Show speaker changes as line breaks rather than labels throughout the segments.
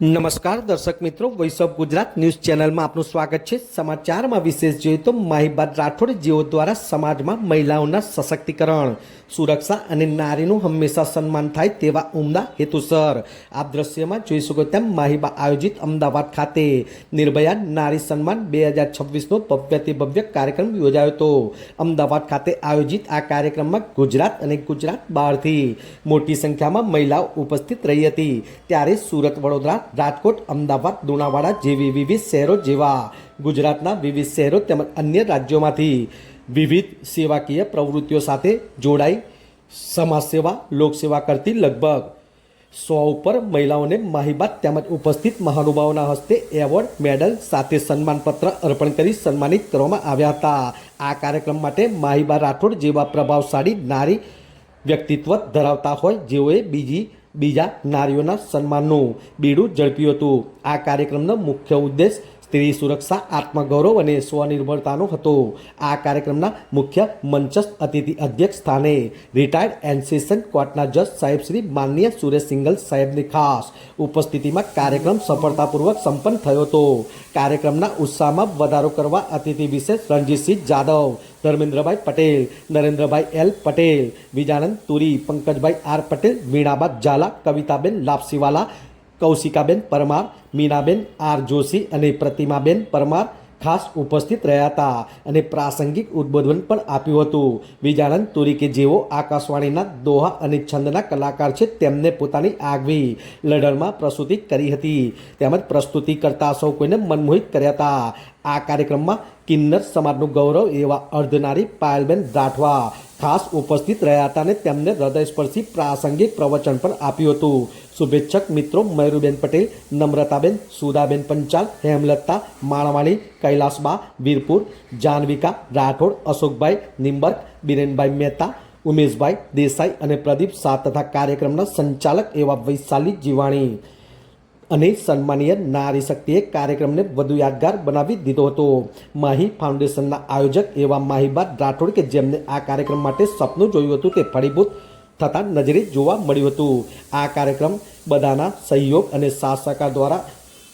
નમસ્કાર, દર્શક મિત્રો. વોઇસ ઓફ ગુજરાત ન્યૂઝ ચેનલમાં આપનું સ્વાગત છે. સમાચારમાં વિશેષ જોઈએ તો માહીબાદ રાઠોડ જેઓ દ્વારા સમાજમાં મહિલાઓના સશક્તિકરણ, સુરક્ષા અને નારીનું હંમેશા સન્માન થાય તેવા ઉમદા હેતુસર. આપ દ્રશ્યમાં જોઈ શકો તેમ માહિબા આયોજિત અમદાવાદ ખાતે નિર્ભયા નારી સન્માન બે હજાર છવ્વીસનો ભવ્યથી ભવ્ય કાર્યક્રમ યોજાયો હતો. અમદાવાદ ખાતે આયોજિત આ કાર્યક્રમમાં ગુજરાત અને ગુજરાત બહારથી મોટી સંખ્યામાં મહિલાઓ ઉપસ્થિત રહી હતી. ત્યારે સુરત વડોદરા રાજકોટ, અમદાવાદ લુણાવાડા જેવી વિવિધ શહેરો જેવા ગુજરાતના વિવિધ શહેરો તેમજ અન્ય રાજ્યોમાંથી વિવિધ સેવાકીય પ્રવૃત્તિઓ સાથે જોડાઈ સમાજ સેવા લોકસેવા કરતી લગભગ સો ઉપર મહિલાઓને માહિબાત તેમજ ઉપસ્થિત મહાનુભાવોના હસ્તે એવોર્ડ, મેડલ સાથે સન્માનપત્ર અર્પણ કરી સન્માનિત કરવામાં આવ્યા હતા. આ કાર્યક્રમ માટે માહિબા રાઠોડ જેવા પ્રભાવશાળી નારી વ્યક્તિત્વ ધરાવતા હોય, જેઓએ બીજી બીજા નારીઓના સન્માનનું બીડું ઝડપ્યું હતું. આ કાર્યક્રમનો મુખ્ય ઉદ્દેશ સ્ત્રી સુરક્ષા, આત્મગૌરવ અને સ્વનિર્ભરતાનો હતો. આ કાર્યક્રમના મુખ્ય મંચસ્થ અતિથિ અધ્યક્ષ સ્થાને રિટાયર્ડ એન્સેશન કોર્ટના જજ સાહેબ શ્રી માનનીય સુરેશ સિંગલ સાહેબની ખાસ ઉપસ્થિતિમાં કાર્યક્રમ સફળતાપૂર્વક સંપન્ન થયો હતો. કાર્યક્રમના ઉત્સાહમાં વધારો કરવા અતિથિ વિશેષ Ranjitsinh Jadav, Dharmendrabhai Patel, Narendrabhai L Patel Vijanand Turi, Pankajbhai R Patel, Veenaba Zala, Kavitaben Lapsiwala, Kaushikaben Parmar Minaben, R Joshi અને પ્રતિમાબેન પરમાર ખાસ ઉપસ્થિત રહ્યા હતા અને પ્રાસંગિક ઉદ્બોધન પણ આપ્યું હતું. વિજાનંદ તુરી કે જેઓ આકાશવાણીના દોહા અને છંદના કલાકાર છે, તેમને પોતાની આગવી લડણમાં પ્રસ્તુતિ કરી હતી. તેમજ પ્રસ્તુતિ કરતા સૌ કોઈને મનમોહિત કર્યા હતા. આ કાર્યક્રમમાં કિન્નર સમાજનું ગૌરવ એવા અર્ધનારી પાયલબેન રાઠવા ખાસ ઉપસ્થિત રહ્યા હતા અને તેમને હૃદયસ્પર્શી પ્રાસંગિક પ્રવચન પણ આપ્યું હતું. શુભેચ્છક મિત્રો મયુરબેન પટેલ, નમ્રતાબેન સુદાબેન પંચાલ, હેમલતા માળવાણી કૈલાસબા, વીરપુર, જાનવિકા, રાઠોડ, અશોકભાઈ, નિંબર્ક, બિરેનભાઈ મહેતા, ઉમેશભાઈ દેસાઈ અને પ્રદીપ શાહ તથા કાર્યક્રમના સંચાલક એવા વૈશાલી જીવાણી. અને સન્માનીય નારી શક્તિએ કાર્યક્રમને વધુ યાદગાર બનાવી દીધો હતો. માહી ફાઉન્ડેશનના આયોજક એવા માહીબાદ રાઠોડ કે જેમને આ કાર્યક્રમ માટે સપનું જોયું હતું તે ફળીભૂત થતાં નજરે જોવા મળ્યું હતું. આ કાર્યક્રમ બધાના સહયોગ અને સાથ દ્વારા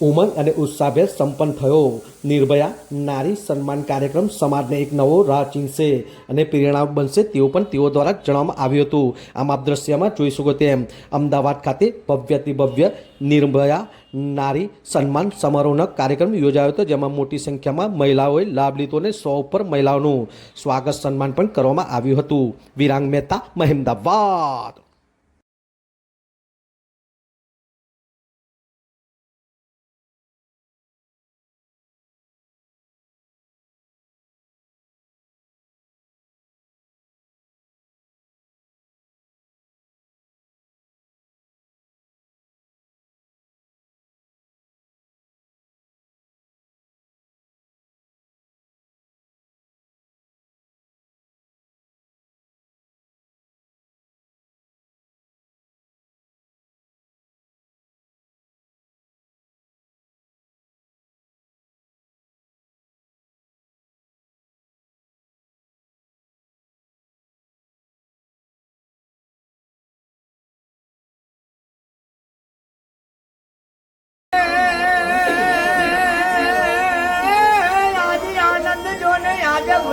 ઉમંગ અને ઉત્સાહભેર સંપન્ન થયો. નિર્ભયા નારી સન્માન કાર્યક્રમ સમાજને એક નવો રાહ ચીંધશે અને પ્રેરણા બનશે તેવું પણ તેઓ દ્વારા જણાવવામાં આવ્યું હતું. આમ આપ દ્રશ્યમાં જોઈ શકો તેમ અમદાવાદ ખાતે ભવ્યથી ભવ્ય નિર્ભયા નારી સન્માન સમારોહનો કાર્યક્રમ યોજાયો હતો, જેમાં મોટી સંખ્યામાં મહિલાઓએ લાભ લીધો અને સો ઉપર મહિલાઓનું સ્વાગત સન્માન પણ કરવામાં આવ્યું હતું. વિરાંગ મહેતા, મહેમદાવાદ!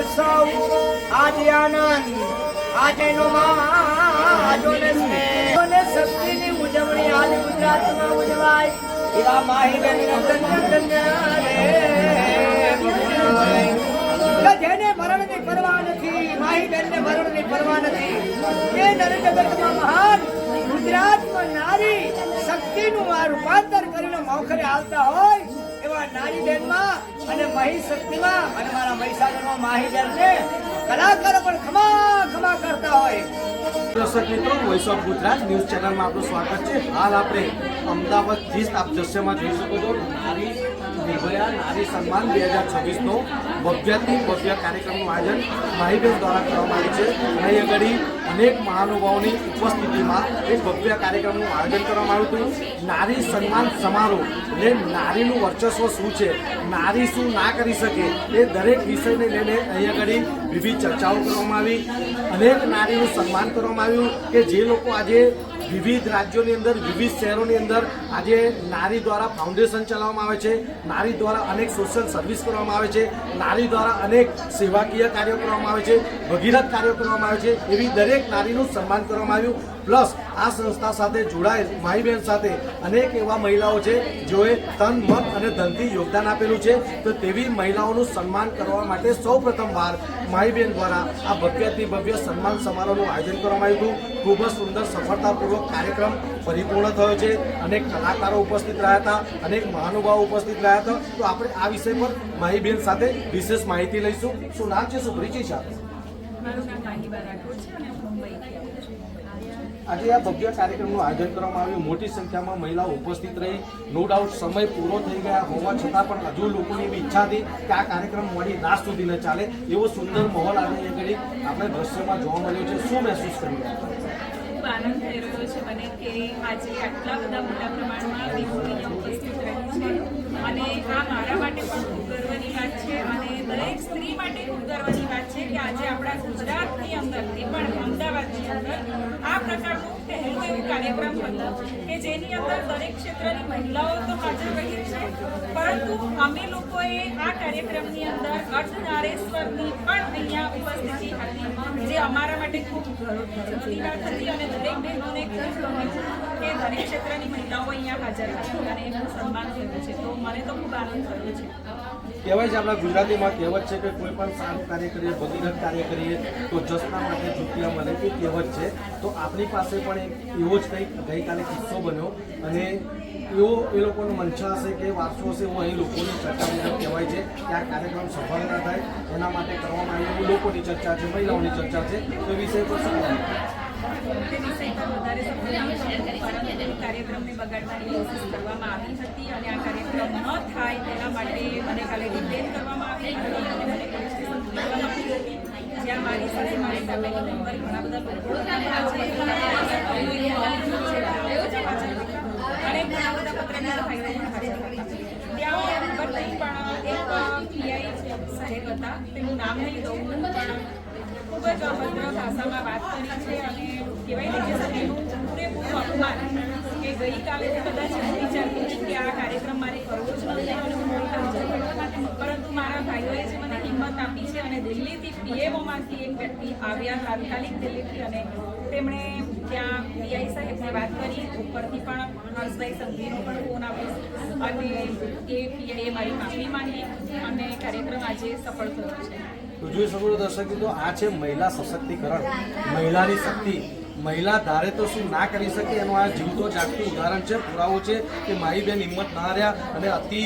ઉત્સવ આજે આનંદ, આજે નો આજો ને સ્નેહ શક્તિની ઉજવણી આજ ગુજરાતમાં ઉજવાય. એવા માહી બેન ધન્ય ધન્ય જેને મરણની પરવા નથી માહી બેનને મરણની પરવા નથી, એ નર જગતમાં મહાન ગુજરાતમાં નારી શક્તિનું આ રૂપાંતર કરીને મોખરે આવતા હોય. એવા નારી અને મહી અને મારા મહીસાગરમાં માહી કલાકારો પણ ખમા ખમા કરતા હોય.
દર્શક મિત્રો વોઇસ ઓફ ગુજરાત ન્યૂઝ ચેનલમાં આપનું સ્વાગત છે. હાલ આપણે અમદાવાદ જીસ્ટ આપ દ્રશ્યમાં જોઈ શકો છો. નારી નિર્ભયા નારી સન્માન બે હજાર છવ્વીસનો ભવ્યથી ભવ્ય કાર્યક્રમનું આયોજન માહીબેન દ્વારા કરવામાં આવ્યું છે. અહીં આગળ અનેક મહાનુભાવોની ઉપસ્થિતિમાં એક ભવ્ય કાર્યક્રમનું આયોજન કરવામાં આવ્યું હતું. નારી સન્માન સમારોહ એટલે નારીનું વર્ચસ્વ શું છે, નારી શું ના કરી શકે, એ દરેક વિષયને લઈને અહીં આગળ વિવિધ ચર્ચાઓ કરવામાં આવી. અનેક નારીનું સન્માન કરવામાં આવ્યું કે જે લોકો આજે
વિવિધ રાજ્યોની અંદર, વિવિધ શહેરોની અંદર આજે નારી દ્વારા ફાઉન્ડેશન ચલાવવામાં આવે છે, નારી દ્વારા અનેક સોશિયલ સર્વિસ કરવામાં આવે છે, નારી દ્વારા અનેક સેવાકીય કાર્યો કરવામાં આવે છે, ભગીરથ કાર્યો કરવામાં આવે છે, એવી દરેક નારીનું સન્માન કરવામાં આવ્યું. પ્લસ આ સંસ્થા સાથે જોડાયેલ માઈ બહેન સાથે અનેક એવા મહિલાઓ છે જેઓએ તન, મન અને ધનથી યોગદાન આપેલું છે. તો તેવી મહિલાઓનું સન્માન કરવા માટે સૌ પ્રથમવાર માઈ બહેન દ્વારા આ ભવ્યથી ભવ્ય સન્માન સમારોહનું આયોજન કરવામાં આવ્યું હતું. ખૂબ જ સુંદર, સફળતાપૂર્વક કાર્યક્રમ પરિપૂર્ણ થયો છે. અનેક કલાકારો ઉપસ્થિત રહ્યા હતા. અનેક મહાનુભાવો ઉપસ્થિત રહ્યા હતા. તો આપણે આ વિષય પર માહી બહેન સાથે વિશેષ માહિતી લઈશું. શું નામ છે? શું પરિચય છે
મારું નામ છે અને હું મુંબઈથી આવું છું
આજે આ ભવ્ય કાર્યક્રમનું આયોજન કરવામાં આવ્યું. મોટી સંખ્યામાં મહિલાઓ ઉપસ્થિત રહી. નો ડાઉટ સમય પૂરો થઈ ગયા હોવા છતાં પણ હજુ લોકોની એવી ઈચ્છા હતી કે આ કાર્યક્રમ મોડી રાત સુધી ન ચાલે. એવો સુંદર માહોલ આજે ઘડી આપણે દ્રશ્યમાં જોવા મળ્યો છે. શું મહેસૂસ
કર્યું? અમદાવાદની અંદર આ પ્રકારનું પહેલું એવું કાર્યક્રમ હતો કે જેની અંદર દરેક ક્ષેત્રની મહિલાઓ તો હાજર રહી છે. પરંતુ અમે લોકોએ આ કાર્યક્રમની અંદર અર્ધનારેશ્વરની પણ અહીંયા ઉપસ્થિતિ હતી, જે અમારા માટે ખૂબ ગર્વની વાત હતી અને દરેક બહેનોને કે દરેક ક્ષેત્રની મહિલાઓ અહીંયા હાજર હતી અને એનું સન્માન થયું છે. તો મને તો ખૂબ આનંદ થયો છે.
કહેવાય છે, આપણા ગુજરાતીમાં કહેવત છે કે કોઈ પણ સારું કાર્ય કરીએ, ભગીરથ કાર્ય કરીએ, તો જસના માટે જુતિયા મળે એ કહેવત છે. તો આપણી પાસે પણ એવો જ કંઈક ગઈકાલે કિસ્સો બન્યો. અને એવો એ લોકોનો મંશા હશે કે વારસો હશે એવું અહીં લોકોની ચર્ચા મુજબ કહેવાય છે કે આ કાર્યક્રમ સફળ ના થાય, એના માટે કરવામાં આવ્યું લોકોની ચર્ચા છે, મહિલાઓની ચર્ચા છે, તો એ વિષય પર શું
કાર્યક્રમને કરવામાં આવી હતી અને આ કાર્યક્રમ ન થાય તેના માટે મને કાલે કરવામાં આવી અને જ્યાં મારી સાથે મારી ફેમિલી મેમ્બર ઘણા બધા લોકો હતા. અને ઘણા બધા પત્રકાર ભાઈઓ પણ હાજર હતા ત્યાં ઉપરથી પણ એક પીઆઈ સાહેબ હતા. તેનું નામ નહીં દઉં પણ ખૂબ જ અભદ્ર ભાષામાં વાત કરી છે. અને કહેવાય ને કે સમયનું પૂરેપૂરું અપમાન કે ગઈકાલે કદાચ એવું વિચારતી હતી કે આ કાર્યક્રમ મારે કરવો જ નથી. અને હું માટે પરંતુ મારા ભાઈઓએ જે મને હિંમત આપી છે અને દિલ્હીથી પીએમઓમાંથી એક વ્યક્તિ આવ્યા તાત્કાલિક દિલ્હીથી અને તેમણે ત્યાં પીઆઈ સાહેબને વાત કરી, ઉપરથી પણ હર્ષભાઈ સંઘવીનો પણ ફોન આવ્યો. અને એ પીઆઈએ મારી માફી માંગી અને કાર્યક્રમ આજે સફળ થયો છે.
જોઈ શકો દર્શક આ છે મહિલા સશક્તિકરણ. મહિલાની શક્તિ. મહિલા ધારે તો શું ના કરી શકે? એનું આ જીવતો જાગતું ઉદાહરણ છે, પુરાવો છે કે મારી બેન હિંમત ના રહ્યા અને અતિ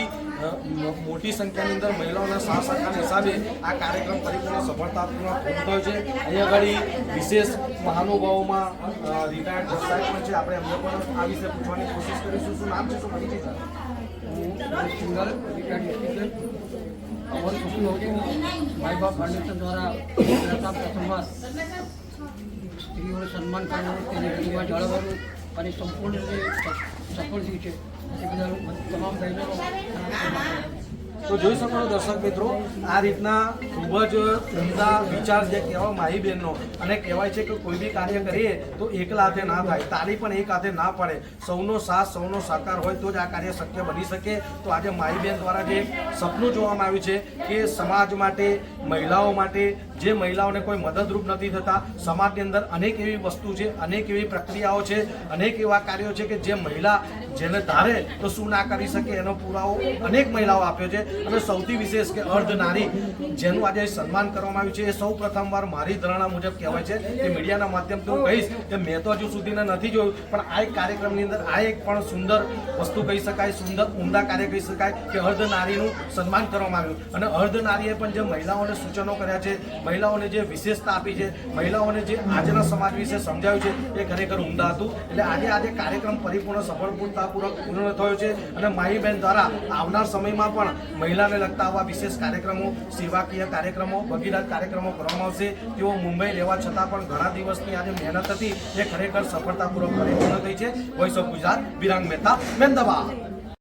મોટી સંખ્યાની અંદર મહિલાઓના સહકારના હિસાબે આ કાર્યક્રમ પરિપૂર્ણ સફળતાપૂર્વક પૂર્ણ થયો છે. અહીંયા આગળ વિશેષ મહાનુભાવોમાં રિટાયર્ડ સાહેબ પણ છે. આપણે એમને પણ આ વિશે પૂછવાની કોશિશ કરીશું. શું નામ છે? શું પરિચય છે?
હું સિંગલ રિટાયર્ડ અમારું સપનું હતું માય બાપ સ્ત્રીઓનું સન્માન કરવું તેની ગરિમા જાળવવાનું અને સંપૂર્ણ રીતે સફળ થયું છે. તમામ બહેનોનો
તો જોઈ શકો છો દર્શક મિત્રો, આ રીતના ખૂબ જ ઉમદા વિચાર જે કહેવા માહી બહેનનો અને કહેવાય છે કે કોઈ બી કાર્ય કરીએ તો એકલા હાથે ના થાય, તાળી પણ એક હાથે ના પડે. સૌનો સાથ, સૌનો સહકાર હોય તો જ આ કાર્ય શક્ય બની શકે. તો આજે માહી બહેન દ્વારા જે સપનું જોવામાં આવ્યું છે કે સમાજ માટે, મહિલાઓ માટે, જે મહિલાઓને કોઈ મદદરૂપ નથી થતા, સમાજની અંદર અનેક એવી વસ્તુ છે, અનેક એવી પ્રક્રિયાઓ છે, અનેક એવા કાર્યો છે કે જે મહિલા જેને ધારે તો શું ના કરી શકે એનો પુરાવો અનેક મહિલાઓ આપ્યો છે. અને સૌથી વિશેષ કે અર્ધ નારી જેનું આજે સન્માન કરવામાં આવ્યું છે એ સૌ પ્રથમવાર મારી ધારણા મુજબ કહેવાય છે કે મીડિયાના માધ્યમથી હું કહીશ કે મેં તો હજુ સુધીના નથી જોયું, પણ આ એક કાર્યક્રમની અંદર આ એક પણ સુંદર વસ્તુ કહી શકાય, સુંદર ઉમદા કાર્ય કહી શકાય કે અર્ધ નારીનું સન્માન કરવામાં આવ્યું. અને અર્ધ નારીએ પણ જે મહિલાઓને સૂચનો કર્યા છે, મહિલાઓને જે વિશેષતા આપી છે, મહિલાઓને જે આજના સમાજ વિશે સમજાવ્યું છે, એ ખરેખર ઉમદા હતું. એટલે આજે આજે કાર્યક્રમ પરિપૂર્ણ સફળતાપૂર્વક પૂર્ણ થયો છે અને માહીબેન દ્વારા આવનાર સમયમાં પણ મહિલાને લગતા આવા વિશેષ કાર્યક્રમો, સેવાકીય કાર્યક્રમો, ભગીરથ કાર્યક્રમો કરવામાં આવશે. તેઓ મુંબઈ લેવા છતાં પણ ઘણા દિવસની આજે મહેનત હતી. એ ખરેખર સફળતાપૂર્વક પરિપૂર્ણ થઈ છે. Voice of Gujarat Virang Mehta Mehmedabad